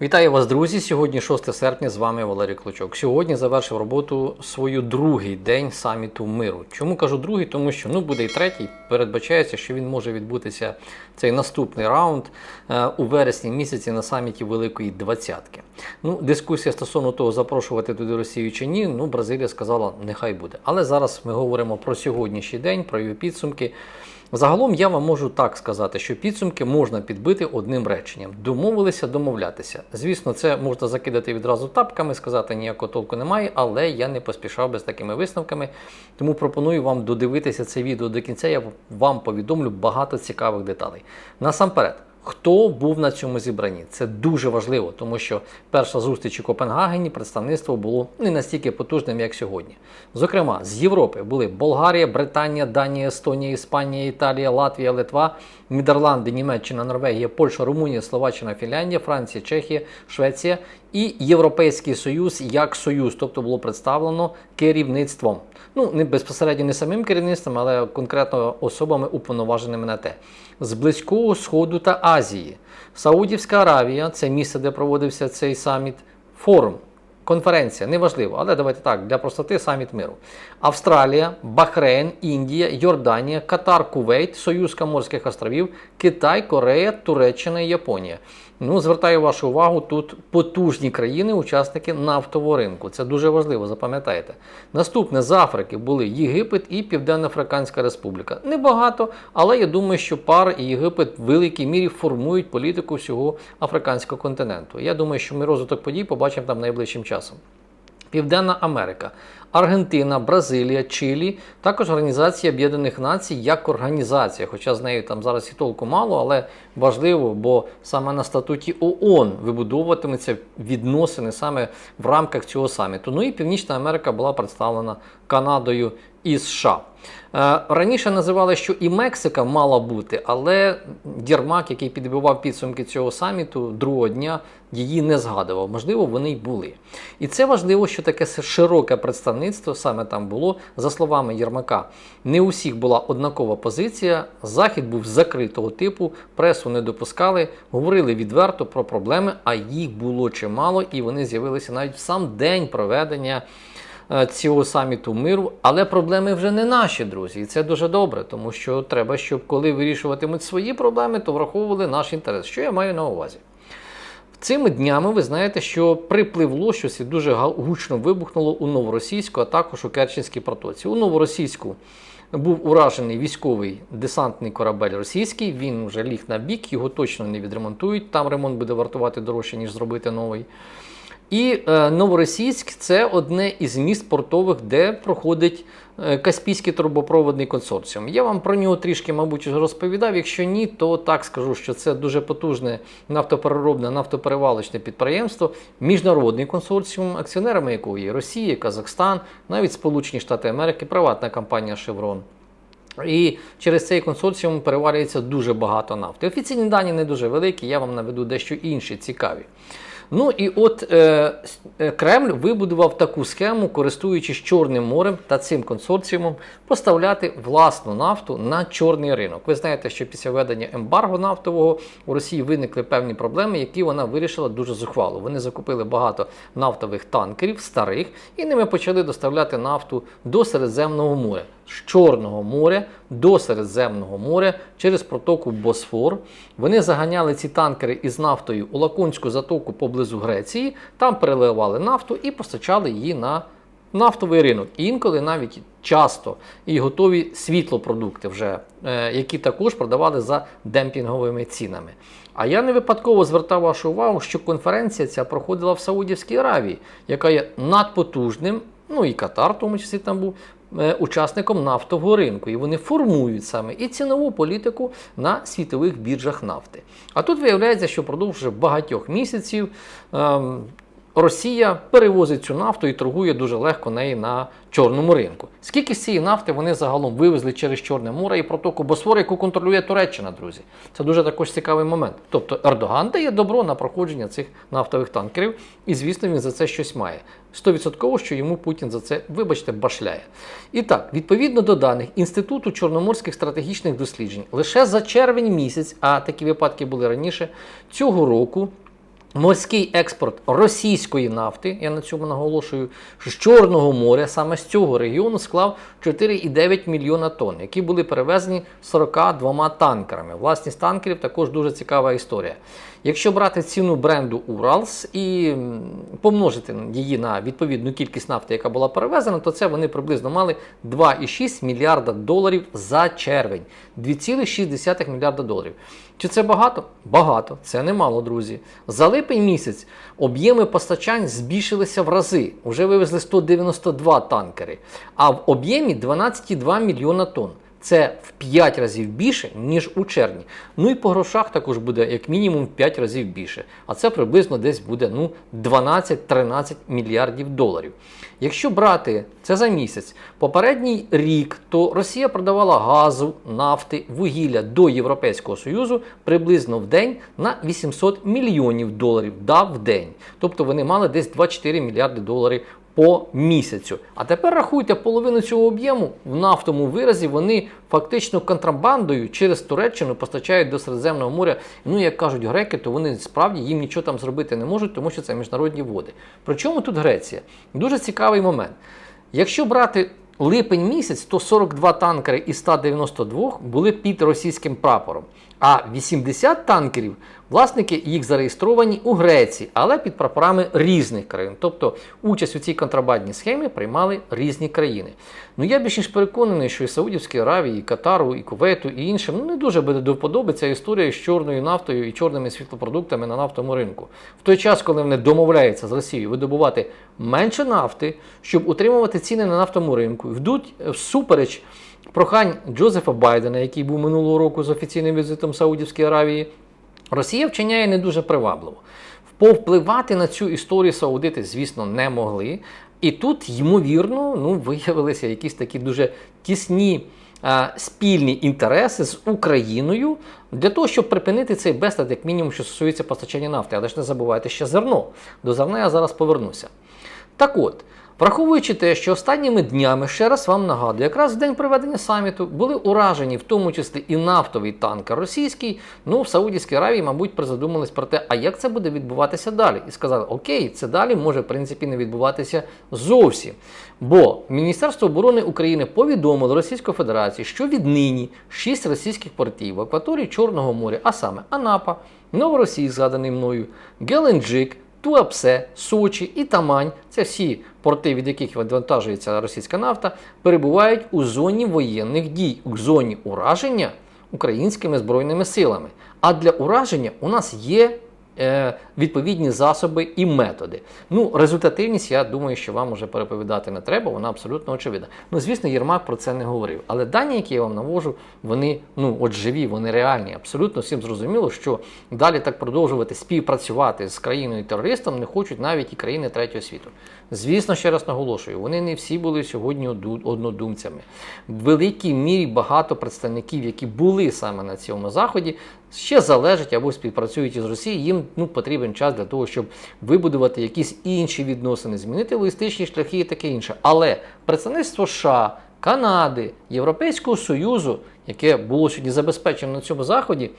Вітаю вас, друзі! Сьогодні 6 серпня. З вами Валерій Клочок. Сьогодні завершив роботу свою другий день саміту миру. Чому кажу другий? Тому що ну буде і третій. Передбачається, що він може відбутися цей наступний раунд е, у вересні місяці на саміті Великої Двадцятки. Ну, дискусія стосовно того, запрошувати туди Росію чи ні. Ну, Бразилія сказала, нехай буде. Але зараз ми говоримо про сьогоднішній день, про його підсумки. Загалом я вам можу так сказати, що підсумки можна підбити одним реченням: домовилися домовлятися. Звісно, це можна закидати відразу тапками, сказати ніякого толку немає, але я не поспішав би з такими висновками. Тому пропоную вам додивитися це відео до кінця. Я вам повідомлю багато цікавих деталей. Насамперед. Хто був на цьому зібранні? Це дуже важливо, тому що перша зустріч у Копенгагені представництво було не настільки потужним, як сьогодні. Зокрема, з Європи були Болгарія, Британія, Данія, Естонія, Іспанія, Італія, Латвія, Литва, Нідерланди, Німеччина, Норвегія, Польща, Румунія, Словаччина, Фінляндія, Франція, Чехія, Швеція і Європейський Союз як Союз, тобто було представлено керівництвом. Ну, не безпосередньо не самим керівництвом, але конкретно особами уповноваженими на те. З Близького Сходу та Азії. Саудівська Аравія це місце, де проводився цей саміт, форум. Конференція, неважливо, але давайте так, для простоти саміт миру. Австралія, Бахрейн, Індія, Йорданія, Катар, Кувейт, Союз Каморських островів, Китай, Корея, Туреччина і Японія. Ну, звертаю вашу увагу, тут потужні країни, учасники нафтового ринку. Це дуже важливо, запам'ятайте. Наступне з Африки були Єгипет і Південно-Африканська Республіка. Небагато, але я думаю, що пар і Єгипет в великій мірі формують політику всього африканського континенту. Я думаю, що ми розвиток подій побачимо там найближчим часом. Південна Америка, Аргентина, Бразилія, Чилі, також Організація Об'єднаних Націй як організація, хоча з нею там зараз і толку мало, але важливо, бо саме на статуті ООН вибудовуватимуться відносини саме в рамках цього саміту. Ну і Північна Америка була представлена Канадою і США. Е, Раніше називали, що і Мексика мала бути, але Єрмак, який підбивав підсумки цього саміту другого дня, її не згадував. Можливо, вони й були. І це важливо, що таке широке представництво саме там було. За словами Єрмака, не у всіх була однакова позиція. Захід був закритого типу, пресу не допускали, говорили відверто про проблеми, а їх було чимало, і вони з'явилися навіть в сам день проведення. Е, Цього саміту миру, але проблеми вже не наші, друзі, і це дуже добре, тому що треба, щоб коли вирішуватимуть свої проблеми, то враховували наш інтерес. Що я маю на увазі? Цими днями ви знаєте, що припливло щось і дуже гучно вибухнуло у Новоросійську, а також у Керченській протоці. У Новоросійську був уражений військовий десантний корабель російський. Він вже ліг на бік, його точно не відремонтують. Там ремонт буде вартувати дорожче, ніж зробити новий. І е, Новоросійськ це одне із міст портових, де проходить е, Каспійський трубопроводний консорціум. Я вам про нього трішки, мабуть, розповідав. Якщо ні, то так скажу, що це дуже потужне нафтопереробне, нафтоперевалочне підприємство, міжнародний консорціум, акціонерами якого є Росія, Казахстан, навіть Сполучені Штати Америки, приватна компанія Chevron. І через цей консорціум переварюється дуже багато нафти. Офіційні дані не дуже великі, я вам наведу дещо інші цікаві. Ну і от е, е, Кремль вибудував таку схему, користуючись Чорним морем та цим консорціумом, поставляти власну нафту на чорний ринок. Ви знаєте, що після введення ембарго нафтового у Росії виникли певні проблеми, які вона вирішила дуже зухвало. Вони закупили багато нафтових танкерів, старих, і ними почали доставляти нафту до Середземного моря. З Чорного моря до Середземного моря через протоку Босфор. Вони заганяли ці танкери із нафтою у Лаконську затоку поблизу Греції, там переливали нафту і постачали її на нафтовий ринок. Інколи навіть часто і готові світлопродукти, вже, е, які також продавали за демпінговими цінами. А я не випадково звертав вашу увагу, що конференція ця проходила в Саудівській Аравії, яка є надпотужним, ну і Катар, в тому числі там був. е, Учасником нафтового ринку, і вони формують саме і цінову політику на світових біржах нафти. А тут виявляється, що впродовж багатьох місяців ем, Росія перевозить цю нафту і торгує дуже легко неї на чорному ринку. Скільки з цієї нафти вони загалом вивезли через Чорне море і протоку Босфора, яку контролює Туреччина, друзі? Це дуже також цікавий момент. Тобто Ердоган дає добро на проходження цих нафтових танкерів, і звісно, він за це щось має. 100% що йому Путін за це, вибачте, башляє. І так, відповідно до даних Інституту чорноморських стратегічних досліджень, лише за червень місяць, а такі випадки були раніше, цього року Морський експорт російської нафти, я на цьому наголошую, з Чорного моря, саме з цього регіону, склав 4,9 мільйона тонн, які були перевезені 42 танкерами. Власність танкерів також дуже цікава історія. Якщо брати ціну бренду Уралс і помножити її на відповідну кількість нафти, яка була перевезена, то це вони приблизно мали 2,6 мільярда доларів за червень. 2,6 мільярда доларів. Чи це багато? Багато. Це немало, друзі. За липень місяць об'єми постачань збільшилися в рази. Уже вивезли 192 танкери, а в об'ємі 12,2 мільйона тонн. Це в 5 разів більше, ніж у червні. Ну і по грошах також буде як мінімум в 5 разів більше. А це приблизно десь буде ну, 12-13 мільярдів доларів. Якщо брати це за місяць, попередній рік, то Росія продавала газу, нафти, вугілля до Європейського Союзу приблизно в день на 800 мільйонів доларів. Да, в день. Тобто вони мали десь 2-4 мільярди доларів по місяцю. А тепер рахуйте половину цього об'єму в нафтому виразі вони фактично контрабандою через Туреччину постачають до Середземного моря. Ну, як кажуть греки, то вони справді їм нічого там зробити не можуть, тому що це міжнародні води. Причому тут Греція? Дуже цікавий момент. Якщо брати липень місяць, то 42 танкери із 192 були під російським прапором. А 80 танкерів, власники їх зареєстровані у Греції, але під прапорами різних країн. Тобто участь у цій контрабандній схемі приймали різні країни. Ну я більш ніж переконаний, що і Саудівській Аравії, і Катару, і Кувейту, і іншим ну, не дуже буде до історія з чорною нафтою і чорними світлопродуктами на нафтовому ринку. В той час, коли вони домовляються з Росією видобувати менше нафти, щоб утримувати ціни на нафтовому ринку, вдуть всупереч прохань Джозефа Байдена, який був минулого року з офіційним візитом Саудівської Аравії, Росія вчиняє не дуже привабливо. Повпливати на цю історію саудити, звісно, не могли. І тут, ймовірно, ну, виявилися якісь такі дуже тісні а, спільні інтереси з Україною для того, щоб припинити цей безлад, як мінімум, що стосується постачання нафти. Але ж не забувайте ще зерно. До зерна я зараз повернуся. Так от. Враховуючи те, що останніми днями, ще раз вам нагадую, якраз в день проведення саміту були уражені, в тому числі і нафтовий танкер російський. Ну, в Саудівській Аравії, мабуть, призадумались про те, а як це буде відбуватися далі. І сказали, окей, це далі може, в принципі, не відбуватися зовсім. Бо Міністерство оборони України повідомило Російської Федерації, що віднині шість російських портів в акваторії Чорного моря, а саме Анапа, Новоросійськ, згаданий мною, Геленджик, Туапсе, Сочі і Тамань це всі порти, від яких відвантажується російська нафта, перебувають у зоні воєнних дій, у зоні ураження українськими збройними силами. А для ураження у нас є відповідні засоби і методи. Ну, результативність, я думаю, що вам уже переповідати не треба, вона абсолютно очевидна. Ну, звісно, Єрмак про це не говорив. Але дані, які я вам навожу, вони ну, от живі, вони реальні. Абсолютно всім зрозуміло, що далі так продовжувати співпрацювати з країною терористом не хочуть навіть і країни третього світу. Звісно, ще раз наголошую, вони не всі були сьогодні однодумцями. В великій мірі багато представників, які були саме на цьому заході, ще залежать або співпрацюють із Росією. Їм ну, потрібен час для того, щоб вибудувати якісь інші відносини, змінити логістичні шляхи і таке інше. Але представництво США, Канади, Європейського Союзу, яке було сьогодні забезпечено на цьому заході,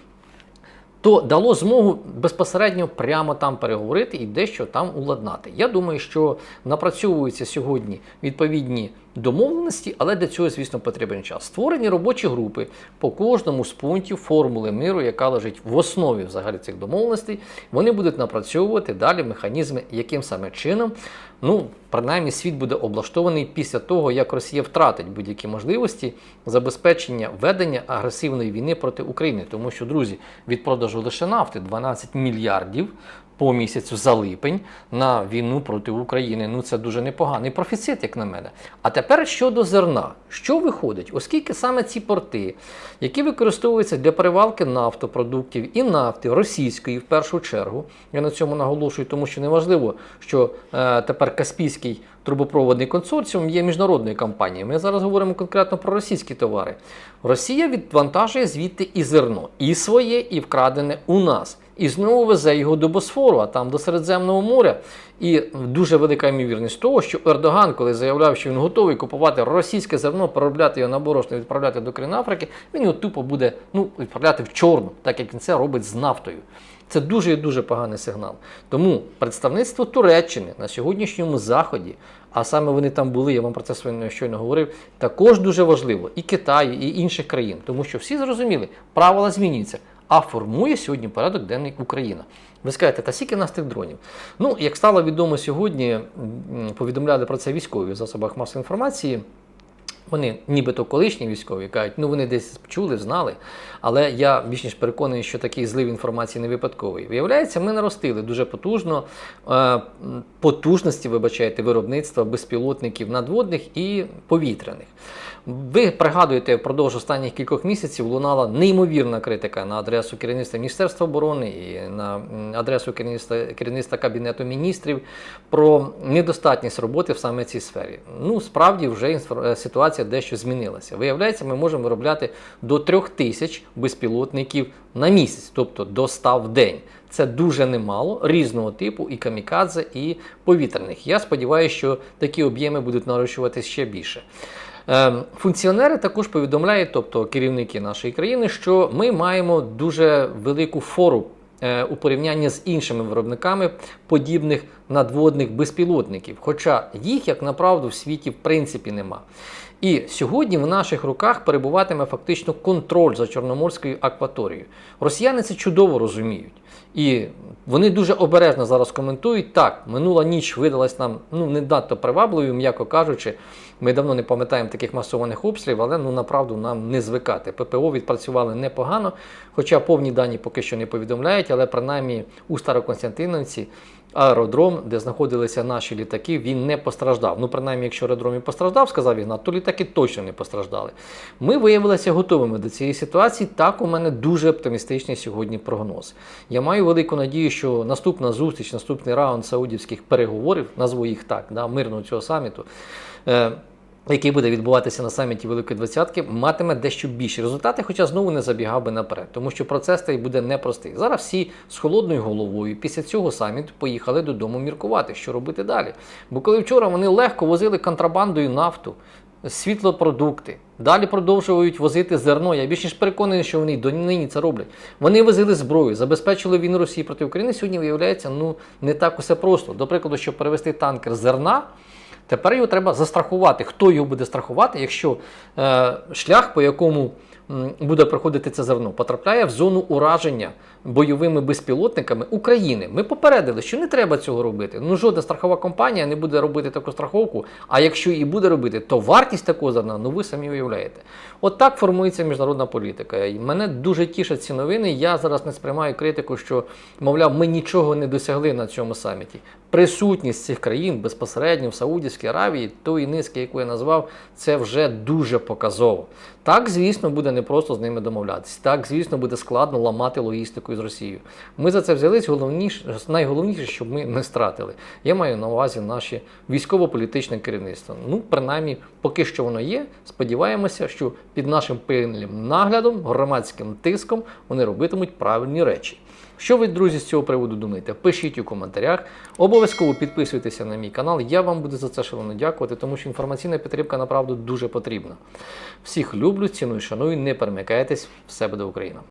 то дало змогу безпосередньо прямо там переговорити і дещо там уладнати. Я думаю, що напрацьовуються сьогодні відповідні домовленості, але для цього, звісно, потрібен час. Створені робочі групи по кожному з пунктів формули миру, яка лежить в основі взагалі цих домовленостей. Вони будуть напрацьовувати далі механізми, яким саме чином. Ну, принаймні, світ буде облаштований після того, як Росія втратить будь-які можливості забезпечення ведення агресивної війни проти України. Тому що, друзі, від продажу лише нафти 12 мільярдів по місяцю за липень на війну проти України. Ну це дуже непоганий профіцит, як на мене. А тепер щодо зерна, що виходить, оскільки саме ці порти, які використовуються для перевалки нафтопродуктів і нафти російської в першу чергу, я на цьому наголошую, тому що неважливо, що е, тепер Каспійський трубопроводний консорціум є міжнародною компанією. Ми зараз говоримо конкретно про російські товари. Росія відвантажує звідти і зерно, і своє, і вкрадене у нас. І знову везе його до Босфору, а там до Середземного моря. І дуже велика ймовірність того, що Ердоган, коли заявляв, що він готовий купувати російське зерно, переробляти його на борошно, відправляти до країн Африки, він його тупо буде ну, відправляти в чорну, так як він це робить з нафтою. Це дуже і дуже поганий сигнал. Тому представництво Туреччини на сьогоднішньому заході, а саме вони там були, я вам про це щойно- говорив, також дуже важливо і Китаю, і інших країн, тому що всі зрозуміли, правила змінюються. А формує сьогодні порядок денний Україна. Ви скажете, та скільки нас тих дронів? Ну, як стало відомо сьогодні, повідомляли про це військові в засобах масової інформації. Вони нібито колишні військові кажуть, ну вони десь чули, знали. Але я більш ніж переконаний, що такий злив інформації не випадковий. Виявляється, ми наростили дуже потужно е, потужності, вибачайте, виробництва безпілотників надводних і повітряних. Ви пригадуєте, впродовж останніх кількох місяців лунала неймовірна критика на адресу керівництва Міністерства оборони і на адресу керівництва, керівництва Кабінету міністрів про недостатність роботи в саме цій сфері. Ну, справді вже е, ситуація дещо змінилася. Виявляється, ми можемо виробляти до трьох тисяч безпілотників на місяць, тобто до 100 в день. Це дуже немало різного типу, і камікадзе, і повітряних. Я сподіваюся, що такі об'єми будуть нарощуватись ще більше. Ем, Функціонери також повідомляють, тобто керівники нашої країни, що ми маємо дуже велику фору е, у порівнянні з іншими виробниками подібних надводних безпілотників. Хоча їх, як направду, в світі в принципі нема. І сьогодні в наших руках перебуватиме фактично контроль за Чорноморською акваторією. Росіяни це чудово розуміють. І вони дуже обережно зараз коментують. Так, минула ніч видалась нам ну не надто привабливою, м'яко кажучи. Ми давно не пам'ятаємо таких масованих обстрілів, але ну направду нам не звикати. ППО відпрацювали непогано, хоча повні дані поки що не повідомляють, але принаймні у Староконстантиновці аеродром, де знаходилися наші літаки, він не постраждав. Ну, принаймні, якщо аеродром і постраждав, сказав Ігнат, то літаки точно не постраждали. Ми виявилися готовими до цієї ситуації. Так, у мене дуже оптимістичний сьогодні прогноз. Я маю велику надію, що наступна зустріч, наступний раунд саудівських переговорів, назву їх так, да, мирного цього саміту. Який буде відбуватися на саміті Великої Двадцятки, матиме дещо більші результати, хоча знову не забігав би наперед, тому що процес цей буде непростий. Зараз всі з холодною головою після цього саміту поїхали додому міркувати, що робити далі. Бо коли вчора вони легко возили контрабандою нафту, світлопродукти, далі продовжують возити зерно. Я більш ніж переконаний, що вони й донині це роблять. Вони возили зброю, забезпечили війну Росії проти України. Сьогодні виявляється, ну не так усе просто. До прикладу, щоб перевести танкер зерна. Тепер його треба застрахувати. Хто його буде страхувати, якщо е, шлях, по якому буде проходити це зерно, потрапляє в зону ураження бойовими безпілотниками України. Ми попередили, що не треба цього робити. Ну жодна страхова компанія не буде робити таку страховку. А якщо і буде робити, то вартість такого зерна, ну ви самі уявляєте. От так формується міжнародна політика. І мене дуже тішать ці новини. Я зараз не сприймаю критику, що мовляв, ми нічого не досягли на цьому саміті. Присутність цих країн безпосередньо в Саудівській Аравії, тої низки, яку я назвав, це вже дуже показово. Так, звісно, буде непросто з ними домовлятися. Так, звісно, буде складно ламати логістику з Росією. Ми за це взялись. Головніше, найголовніше, щоб ми не стратили. Я маю на увазі наше військово-політичне керівництво. Ну, принаймні, поки що воно є. Сподіваємося, що під нашим пильним наглядом, громадським тиском вони робитимуть правильні речі. Що ви, друзі, з цього приводу думаєте? Пишіть у коментарях. Обов'язково підписуйтеся на мій канал. Я вам буду за це шалено дякувати, тому що інформаційна підтримка направду дуже потрібна. Всіх люблю, ціную, шаную, не перемикайтесь, все буде Україна!